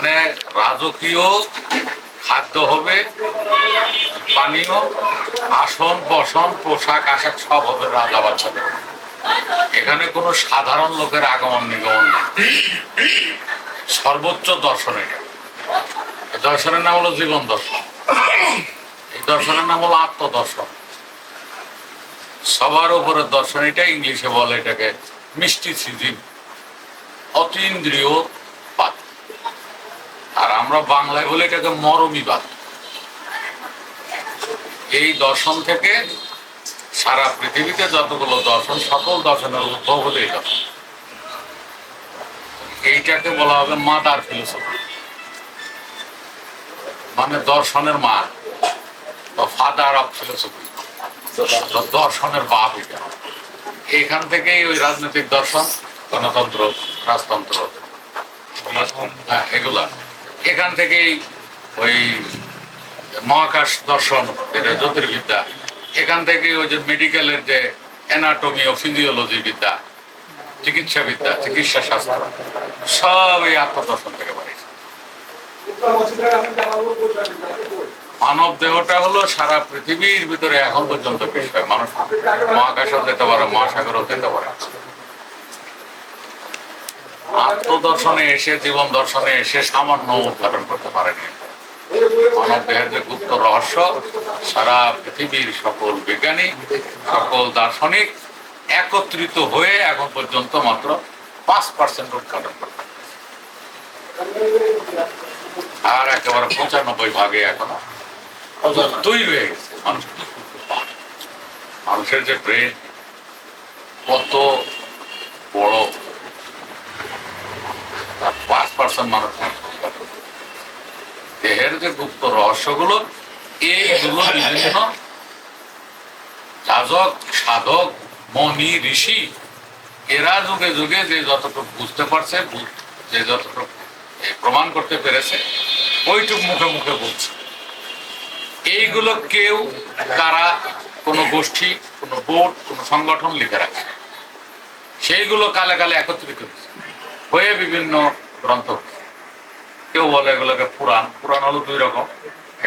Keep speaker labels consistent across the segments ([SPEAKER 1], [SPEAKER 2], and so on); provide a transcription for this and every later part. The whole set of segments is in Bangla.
[SPEAKER 1] এখানে রাজকীয় খাদ্য হবে, পানীয়, আসন, বসন, পোশাক, আশাক সব হবে রাজা বাচ্চাদের এখানে কোনো সাধারণ লোকের আগমন নিগমন নেই। সর্বোচ্চ দর্শন এটা। দর্শনের নাম হলো জীবন দর্শন। এই দর্শনের নাম হলো আত্মদর্শন। সবার উপরে দর্শন, এটা ইংলিশে বলে এটাকে মিষ্টি সিজিম অতীন্দ্রিয় আর আমরা বাংলায় বলে এটাকে মরমী বাদ এই দর্শন থেকে সারা পৃথিবীতে যতগুলো দর্শন সকল দর্শনের উদ্ভব এই দর্শন এইটাকে বলা হবে মাদার ফিলোসফি। মানে দর্শনের মা বা ফাদার অফ ফিলোসফি দর্শনের বাপ এটা। এখান থেকেই ওই রাজনৈতিক দর্শন গণতন্ত্র রাজতন্ত্র হ্যাঁ, এগুলা। এখান থেকেই ওই মহাকাশ দর্শন যেটা জ্যোতির্বিদ্যা। এখান থেকে ওই যে মেডিকেলের যে অ্যানাটমি ও ফিজিওলজি বিদ্যা, চিকিৎসা বিদ্যা, চিকিৎসা শাস্ত্র, সব এই আত্মদর্শন থেকে বাড়িয়েছে। মানব দেহটা হলো সারা পৃথিবীর ভিতরে এখন পর্যন্ত বিষয় মানুষ মহাকাশও যেতে পারে, মহাসাগরও যেতে পারে। আত্মদর্শনে এসে, জীবন দর্শনে এসে সামান্য উদ্ঘাটন করতে পারেনি। মানব দেহের যে গুপ্ত রহস্য, সারা পৃথিবীর সকল বিজ্ঞানী, সকল দার্শনিক একত্রিত হয়ে এখন পর্যন্ত মাত্র পাঁচ পার্সেন্ট উদ্ঘাটন করতে আর একেবারে পঁচানব্বই ভাগে এখনও তৈরি হয়ে গেছে। মানুষ মানুষের যে ব্রেন কত বড় তার পাঁচ দেহের যে গুপ্ত রহস্যগুলো, এইগুলো বিভিন্ন যাজক, সাধক মনি ঋষি, এরা যুগে যুগে যে যতটুকু বুঝতে পারছে যে যতটুকু প্রমাণ করতে পেরেছে, ওইটুক মুখে মুখে বলছে। এইগুলো কেউ, কারা, কোনো গোষ্ঠী, কোনো বোর্ড, কোনো সংগঠন লিখে রাখে। সেইগুলো কালে কালে একত্রিত হয়ে বিভিন্ন গ্রন্থ। কেউ বলে এগুলোকে পুরাণ। পুরাণ হলো দুই রকম।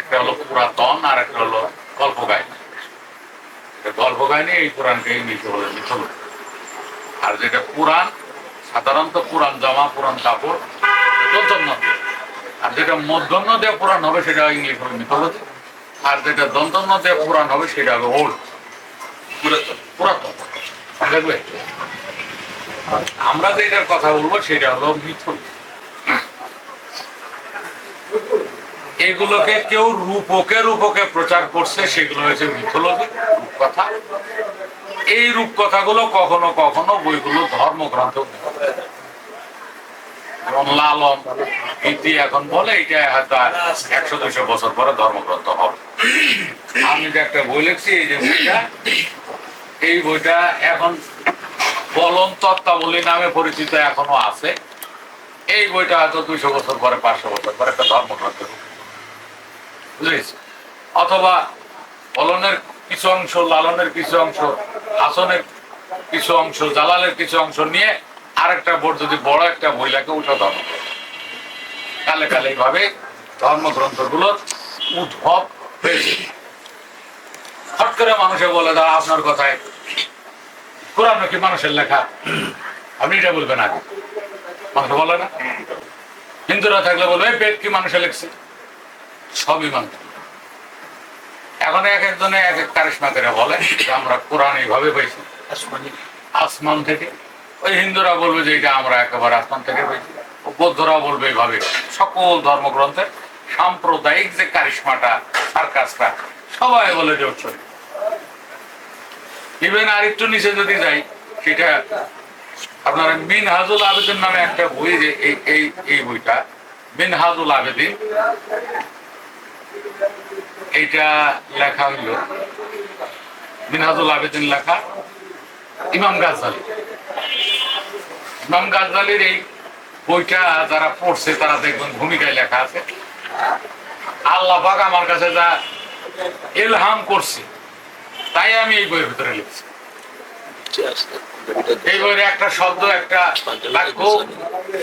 [SPEAKER 1] একটা হলো পুরাতন আর একটা হলো গল্প কাহিনী গল্প কাহিনী এই পুরাণকে ইংলিশে বলে মিথোলজি আর যেটা পুরাণ, সাধারণত পুরাণ জামা, পুরাণ কাপড় আর যেটা মধ্যন্য দিয়ে পুরাণ হবে, সেটা ইংলিশ হবে মিথোলজি আর যেটা দন্তন্য দিয়ে পুরাণ হবে, সেটা হবে ওল্ড। পুরাতন। দেখবে আমরা যেটার কথা বলব, সেটা হলো মিথোলজি এগুলোকে কেউ রূপকে রূপকে প্রচার করছে, সেগুলো হয়েছে মিথোলজি, রূপকথা। এই রূপকথাগুলো কখনো কখনো বইগুলো ধর্মগ্রন্থ যেমন লালন ইতি এখন বলে, এটা হয়তো একশো, দুইশো বছর পরে ধর্মগ্রন্থ হবে। আমি যে একটা বই লিখছি, এই যে বইটা, এই বইটা এখন বলন তত্ত্বাবলী নামে পরিচিত এখনও আছে। এই বইটা হয়তো দুইশো বছর পরে, পাঁচশো বছর পরে একটা ধর্মগ্রন্থ বুঝেছ অথবা বলনের কিছু অংশ, লালনের কিছু অংশ, হাসনের কিছু অংশ, জালালের কিছু অংশ নিয়ে আরেকটা বোর্ড যদি বড় একটা লাগে ওটা ধর্ম কালে কালে এইভাবে ধর্মগ্রন্থগুলোর উদ্ভব হয়েছে। হট করে মানুষে বলে দা আপনার কথায়। কোরআন কি মানুষের লেখা? আপনি এটা বলবেন আগে। মানুষ বলে না? হিন্দুরা থাকলে বলবে বেদ কি মানুষে লিখছে? সবই মানতে এখন এক একজনে এক এক কারিশমা করে বলে যে আমরা কোরআন এইভাবে পাইছি আসমান। থেকে। ওই হিন্দুরা বলবে যে এটা আমরা একেবারে আসমান থেকে পেয়েছি বৌদ্ধরা বলবে এইভাবে। সকল ধর্মগ্রন্থের সাম্প্রদায়িক যে কারিশমাটা সার্কাসটা সবাই বলে যে উৎসব ইভেন আর একটু নিচে যদি যাই সেটা আপনার মিন হাজুল আবেদিন নামে একটা বই যে এই এই এই বইটা মিন হাজুল আবেদিন এইটা লেখা হইল। মিনহাজুল আবেদিন লেখা ইমাম গাজালি ইমাম গাজালির এই বইটা যারা পড়ছে তারা দেখবেন ভূমিকায় লেখা আছে। আল্লাহ পাক আমার কাছে যা এলহাম করছে তাই আমি এই বইয়ের ভিতরে লিখছি। এই বইয়ের একটা শব্দ একটা বাক্য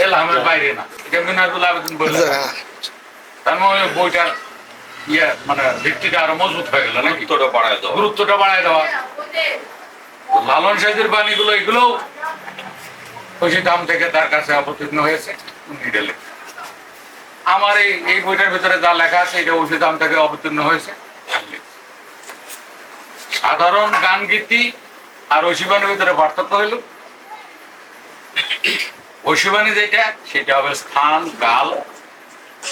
[SPEAKER 1] এলহামের বাইরে না। এটা মিনাজুল আবেদন বলে তার মানে ওই বইটার ইয়ে মানে ভিত্তিটা আরও মজবুত হয়ে গেল নাকি?
[SPEAKER 2] গুরুত্বটা বাড়ায় দেওয়া।
[SPEAKER 1] গুরুত্বটা বাড়ায় দেওয়া। লালন সাহেবের বাণীগুলো এগুলো ওই দাম থেকে তার কাছে অবতীর্ণ হয়েছে আমার এই এই বইটার ভিতরে যা লেখা আছে এটা ওই দাম থেকে অবতীর্ণ হয়েছে। সাধারণ গান গীতি আর ঐশীবাণীর ভিতরে পার্থক্য হইল। ঐশীবাণী যেটা সেটা হবে স্থান কাল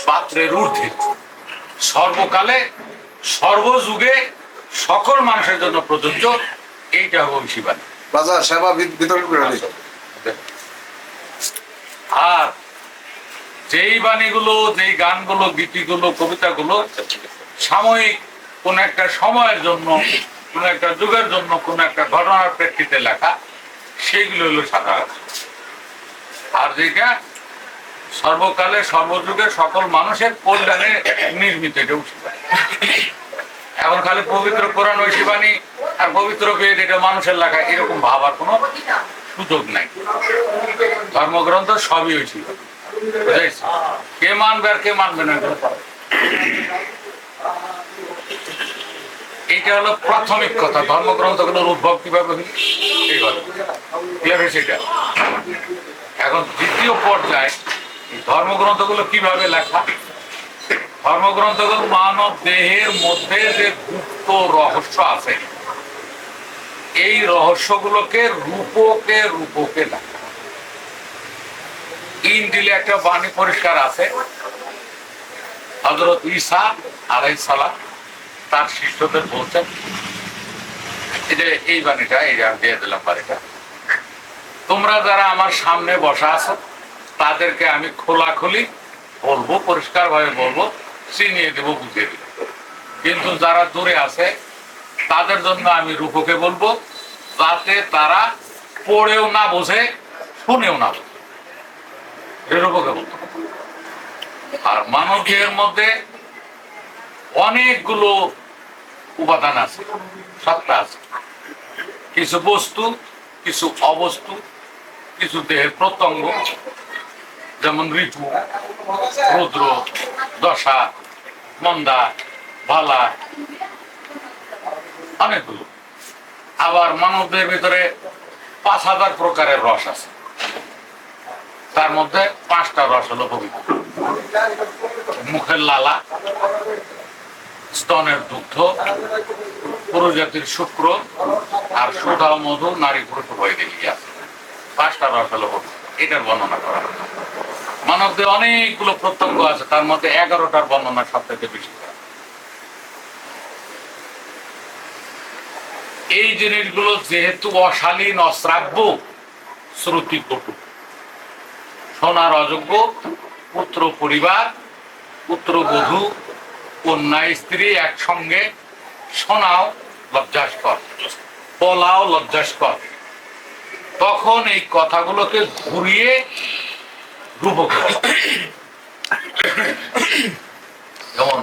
[SPEAKER 1] পাত্রের ঊর্ধ্বে। সর্বকালে সর্বযুগে সকল মানুষের জন্য প্রযোজ্য এইটা হবে ঐশীবাণী
[SPEAKER 3] বাজার সেবা বিতরণ করে
[SPEAKER 1] আর যেই বাণীগুলো যেই গানগুলো গীতিগুলো কবিতাগুলো সাময়িক কোন একটা সময়ের জন্য কোন একটা যুগের জন্য কোন একটা ঘটনার প্রেক্ষিতে লেখা সেইগুলো হলো সাধারণ। আর যেটা সর্বকালে সর্বযুগে সকল মানুষের কল্যাণে নির্মিত, এটা। এখন খালি পবিত্র কোরআন ঐশীবাণী আর পবিত্র বেদ, এটা মানুষের লেখা, এরকম ভাবার কোনো সুযোগ নাই। ধর্মগ্রন্থ সবই হয়েছিল বুঝাইছি কে মানবে আর কে মানবে না এইটা হলো প্রাথমিক কথা। ধর্মগ্রন্থ ধর্মগ্রন্থগুলোর উদ্ভব কীভাবে এখন দ্বিতীয় পর্যায়ে ধর্মগ্রন্থগুলো কীভাবে লেখা? ধর্মগ্রন্থগুলো মানব দেহের মধ্যে যে গুপ্ত রহস্য আছে, এই রহস্যগুলোকে রূপকে রূপকে একটা বাণী পরিষ্কার আছে। হজরত তার শিষ্যদের বলছেন, এই যে এই বাণীটা, এই দিয়ে দিলাম বাণীটা, তোমরা যারা আমার সামনে বসা আছো তাদেরকে আমি খোলাখুলি বলব পরিষ্কার ভাবে বলব চিনিয়ে দেবো, বুঝিয়ে দেবো। কিন্তু যারা দূরে আছে, তাদের জন্য আমি রূপকে বলব, যাতে তারা পড়েও না বোঝে, শুনেও না বোঝে। রূপকে বলব। আর মানব দেহের মধ্যে অনেকগুলো উপাদান আছে, সত্তা আছে। কিছু বস্তু, কিছু অবস্তু, কিছু দেহের প্রত্যঙ্গ যেমন ঋতু, রুদ্র, দশা, মন্দা ভালা অনেকগুলো। আবার মানবদের ভিতরে পাঁচ হাজার প্রকারের রস আছে। তার মধ্যে পাঁচটা রস হলো পবিত্র। মুখের লালা, স্তনের দুগ্ধ, পুরুজাতির শুক্র, আর সুধা মধু নারী পুরুষ উভয় দেখি আছে পাঁচটা রস হলো পবিত্র। এটার বর্ণনা করা। মানবদের অনেকগুলো প্রত্যঙ্গ আছে, তার মধ্যে এগারোটার বর্ণনা সব থেকে বেশি। এই জিনিসগুলো যেহেতু অশালীন, অশ্রাব্য, শ্রুতি কটু। শোনার অযোগ্য, পুত্র পরিবার, পুত্র বধূ, কন্যা স্ত্রী একসঙ্গে শোনাও লজ্জাস্কর বলাও লজ্জাস্কর। তখন এই কথাগুলোকে ঘুরিয়ে রূপক যেমন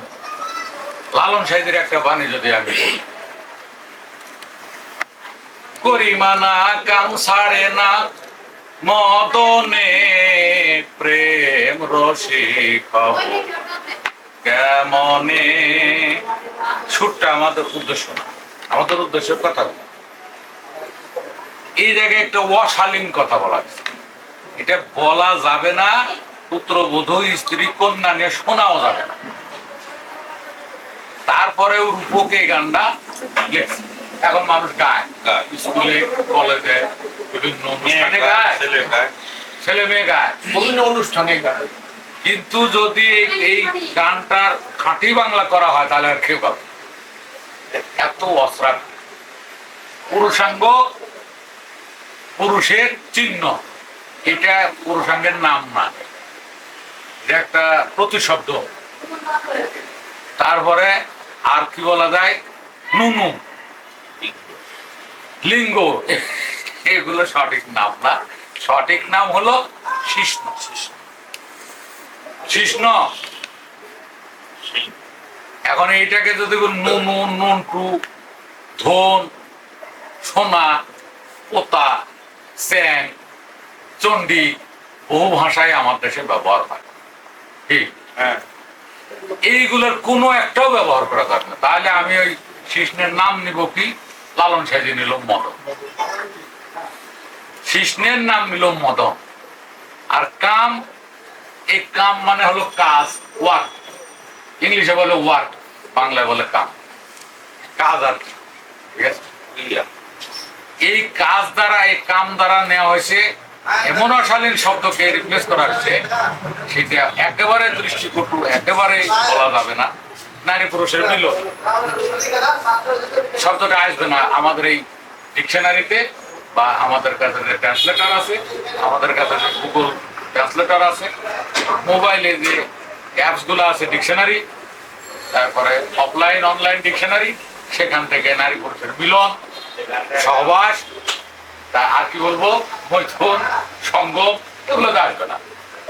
[SPEAKER 1] লালন সাহেবের একটা বাণী যদি আমি বলি। করিমানা কাম সারে না, মদনে প্রেম রসিক কেমনে? ছুটটা আমাদের উদ্দেশ্য না। আমাদের উদ্দেশ্য কথা এই জায়গায় একটা অশালীন কথা বলা হয়েছে। এটা বলা যাবে না পুত্র বধূ স্ত্রী কন্যা নিয়ে শোনাও যাবে না। তারপরেও রূপকে গানটা এখন মানুষ গায়। স্কুলে কলেজে বিভিন্ন অনুষ্ঠানে গায়।
[SPEAKER 2] ছেলে
[SPEAKER 1] মেয়ে গায়।
[SPEAKER 4] বিভিন্ন অনুষ্ঠানে গায়।
[SPEAKER 1] কিন্তু যদি এই- গানটার খাঁটি বাংলা করা হয় তাহলে আর কেউ না। এত অশ্রাব পুরুষাঙ্গ পুরুষের চিহ্ন। এটা পুরুষাঙ্গের নাম না। এটা একটা প্রতিশব্দ। তারপরে আর কি বলা যায়? নুনু। লিঙ্গ। এগুলো সঠিক নাম না। সঠিক নাম হলো শিষ্ণ। শিষ্ণ। এখন এইটাকে যদি নুনু, নুনটু, ধন, সোনা, পোতা স্যাং চণ্ডী বহু ভাষায় আমার দেশে ব্যবহার হয়। ঠিক
[SPEAKER 2] হ্যাঁ।
[SPEAKER 1] এইগুলোর কোনো একটাও ব্যবহার করা যাবে না। তাহলে আমি ওই কৃষ্ণের নাম নিব কি? লালন সাজি নিলাম মদন। কৃষ্ণের নাম নিলাম মদন। আর কাম এই কাম মানে হলো কাজ ওয়ার্ক ইংলিশে বলে ওয়ার্ক বাংলায় বলে কাম। কাজ আর কি। ঠিক আছে? এই কাজ দ্বারা এই কাম দ্বারা নেওয়া হয়েছে এমন অশালীন শব্দকে রিপ্লেস করা হয়েছে, সেটা একেবারে দৃষ্টিকটু, একেবারে বলা যাবে না। নারী পুরুষের মিল শব্দটা আসবে না আমাদের এই ডিকশনারিতে বা আমাদের কাছে যে ট্রান্সলেটার আছে, আমাদের কাছে যে গুগল ট্রান্সলেটার আছে মোবাইলে যে অ্যাপসগুলো আছে ডিকশনারি, তারপরে অফলাইন অনলাইন ডিকশনারি, সেখান থেকে নারী পুরুষের মিলন, সহবাস তা আর কি বলব? মৈথুন সঙ্গম এগুলো তো আসবে না।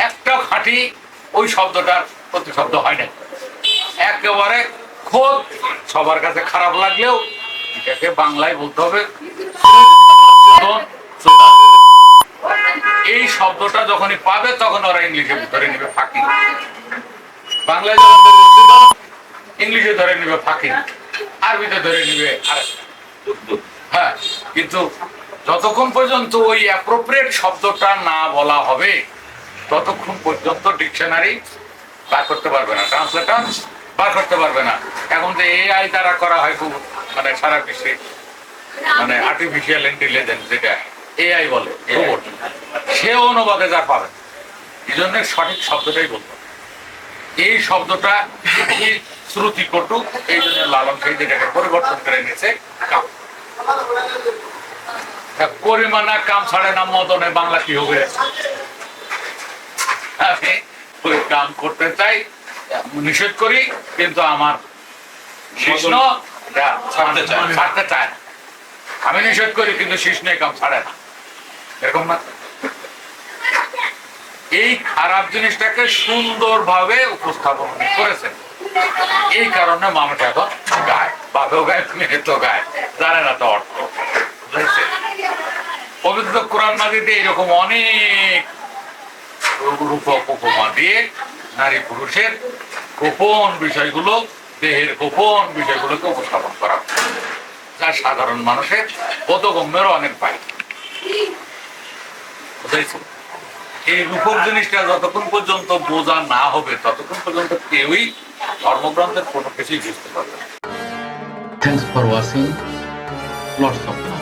[SPEAKER 1] একটা খাঁটি ওই শব্দটার প্রতিশব্দ হয় না একেবারে খোদ, সবার কাছে খারাপ লাগলেও এটাকে বাংলায় বলতে হবে এই শব্দটা যখনই পাবে, তখন ওরা ইংলিশে ধরে নেবে ফাঁকি। বাংলায় ইংলিশে ধরে নেবে ফাঁকি। আরবিতে ধরে নেবে আর হ্যাঁ কিন্তু যতক্ষণ পর্যন্ত ওই অ্যাপ্রোপ্রিয়েট শব্দটা না বলা হবে, ততক্ষণ পর্যন্ত ডিকশনারি বার করতে পারবে না ট্রান্সলেটর বার করতে পারবে না। এখন যে এআই দ্বারা করা হয় খুব মানে সারা বিশ্বে মানে আর্টিফিশিয়াল ইন্টেলিজেন্স যেটা এআই বলে রোবট সে অনুবাদে যা পাবে এই জন্য সঠিক শব্দটাই বলতো এই শব্দটা শ্রুতি কটুক এই জন্য লালন সেই যেটাকে পরিবর্তন করে নিয়েছে কাম করিমানা কাম ছাড়ে না মদনে বাংলা কি হবে? আমি ওই কাম করতে চাই নিষেধ করি কিন্তু আমার কৃষ্ণ
[SPEAKER 2] ছাড়তে চায় না।
[SPEAKER 1] আমি নিষেধ করি কিন্তু কাম ছাড়ে না। এরকম না এই খারাপ জিনিসটাকে সুন্দরভাবে উপস্থাপন করেছেন। এই কারণে মানুষ এখন গায় বাপেও গায় মেয়েতেও গায় জানে না তো অর্থ। বুঝেছে পবিত্র কোরআন মাজিদে এরকম অনেক রূপক উপমা দিয়ে নারী পুরুষের গোপন বিষয়গুলো, দেহের গোপন বিষয়গুলোকে উপস্থাপন করা যা সাধারণ মানুষের বোধগম্যেরও অনেক পায় এই রূপক জিনিসটা যতক্ষণ পর্যন্ত বোঝা না হবে, ততক্ষণ পর্যন্ত কেউই ধর্মগ্রন্থের কোনো কিছুই বুঝতে পারবে
[SPEAKER 4] Thanks for watching. Lots of.